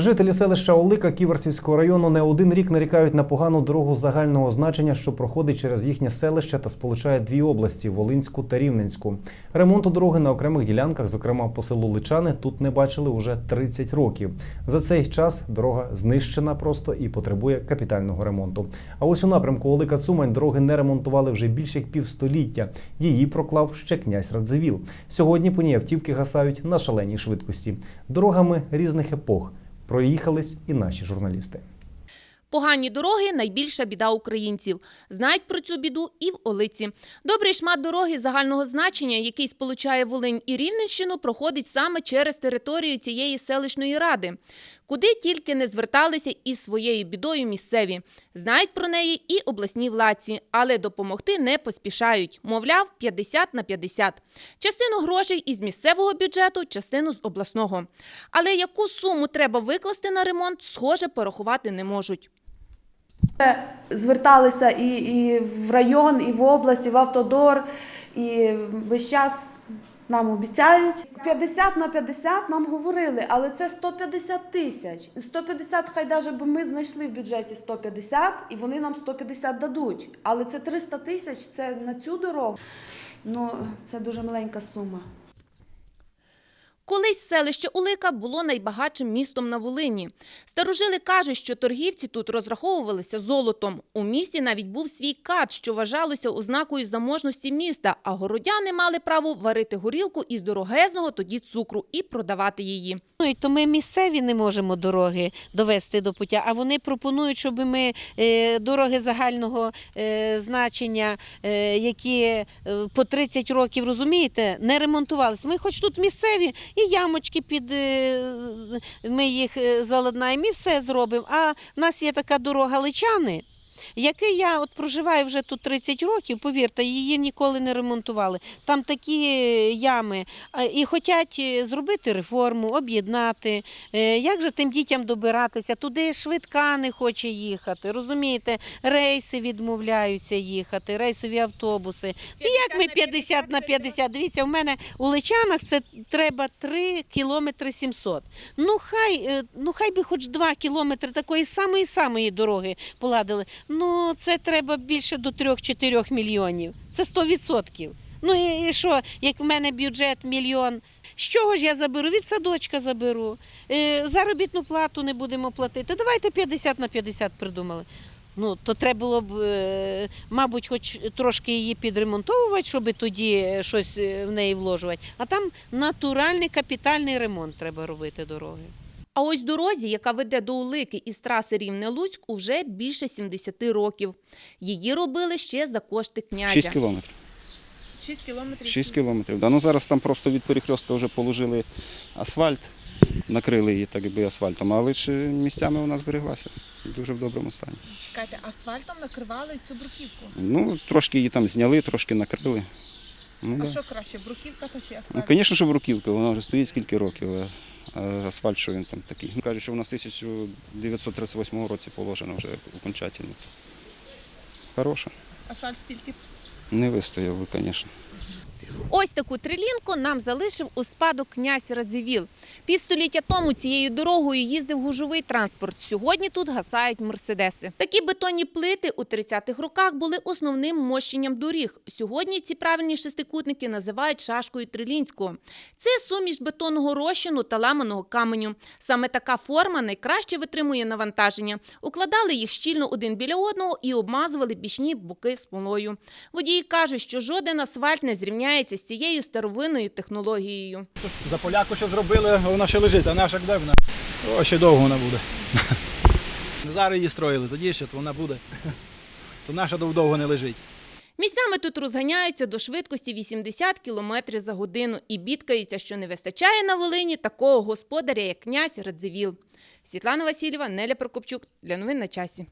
Жителі селища Олика Ківерцівського району не один рік нарікають на погану дорогу загального значення, що проходить через їхнє селище та сполучає дві області Волинську та Рівненську. Ремонту дороги на окремих ділянках, зокрема по селу Личани, тут не бачили уже 30 років. За цей час дорога знищена просто і потребує капітального ремонту. А ось у напрямку Олика Цумань дороги не ремонтували вже більше як півстоліття. Її проклав ще князь Радзивіл. Сьогодні по ній автівки гасають на шаленій швидкості. Дорогами різних епох проїхались і наші журналісти. Погані дороги найбільша біда українців. Знають про цю біду і в Олиці. Добрий шмат дороги загального значення, який сполучає Волинь і Рівненщину, проходить саме через територію цієї селищної ради, куди тільки не зверталися із своєю бідою місцеві. Знають про неї і обласні владці, але допомогти не поспішають. Мовляв, 50 на 50. Частину грошей із місцевого бюджету, частину з обласного. Але яку суму треба викласти на ремонт, схоже, порахувати не можуть. Зверталися і, і в район, і в область, і в автодор, і весь час нам обіцяють. 50 на 50 нам говорили, але це 150 тисяч. 150 хай даже би ми знайшли в бюджеті 150, і вони нам 150 дадуть. Але це 300 тисяч, це на цю дорогу. Ну, це дуже маленька сума. Колись селище Улика було найбагатшим містом на Волині. Старожили кажуть, що торгівці тут розраховувалися золотом. У місті навіть був свій кат, що вважалося ознакою заможності міста, а городяни мали право варити горілку із дорогезного тоді цукру і продавати її. Ну і то ми місцеві не можемо дороги довести до пуття, а вони пропонують, щоб ми е, дороги загального е, значення, е, які по 30 років розумієте, не ремонтувалися. Ми хоч тут місцеві, і ямочки під е, ми їх е, заладнаємо, і все зробимо. А в нас є така дорога Личани. Який я от проживаю вже тут 30 років, повірте, її ніколи не ремонтували. Там такі е, ями. І хочуть е, зробити реформу, об'єднати. Е, Як же тим дітям добиратися? Туди швидка не хоче їхати. Розумієте, рейси відмовляються їхати, рейсові автобуси. І як ми 50 на 50? Дивіться, в мене у Личанах це треба 3 кілометри 700. Ну хай, ну хай би хоч 2 кілометри такої самої самої дороги поладили. Ну це треба більше до 3-4 мільйонів. Це 100%. Ну і, і що, як в мене бюджет мільйон. З чого ж я заберу? Від садочка заберу. Е, заробітну плату не будемо платити. Давайте 50 на 50 придумали. Ну, то треба було б, е, мабуть, хоч трошки її підремонтовувати, щоб тоді щось е, в неї вложувати. А там натуральний капітальний ремонт треба робити дороги. А ось дорозі, яка веде до Улики із траси Рівне-Луцьк, уже більше 70 років. Її робили ще за кошти князя. 6 кілометрів. 6 кілометрів. 6 кілометрів. Да, ну зараз там просто від перехрестка вже положили асфальт, накрили її так якби асфальтом, але ж місцями вона збереглася дуже в доброму стані. Чекайте, асфальтом накривали цю бруківку. Ну, трошки її там зняли, трошки накрили. Ну, А да. що краще, бруківка та чи ну, асфальт? звісно, що бруківка, вона вже стоїть скільки років, а- а асфальт, що він там такий. Ну, Кажуть, що вона з 1938 році положена вже окончательно. Хороша. Асфальт стільки Не вистояв би, звісно. Ось таку трилінку нам залишив у спадок князь Радзивіл. Півстоліття тому цією дорогою їздив гужовий транспорт. Сьогодні тут гасають мерседеси. Такі бетонні плити у 30-х роках були основним мощенням доріг. Сьогодні ці правильні шестикутники називають шашкою трилінського. Це суміш бетонного розчину та ламаного каменю. Саме така форма найкраще витримує навантаження. Укладали їх щільно один біля одного і обмазували бічні боки смолою. Водії кажуть, що жоден асфальт не зрівняється з цією старовинною технологією. За поляку що зробили, вона ще лежить, а наша де вона? О, ще довго вона буде. Зараз її строїли, тоді ще то вона буде. То наша довго не лежить. Місцями тут розганяються до швидкості 80 км за годину і бідкаються, що не вистачає на Волині такого господаря, як князь Радзивіл. Світлана Васильєва, Неля Прокопчук. Для новин на часі.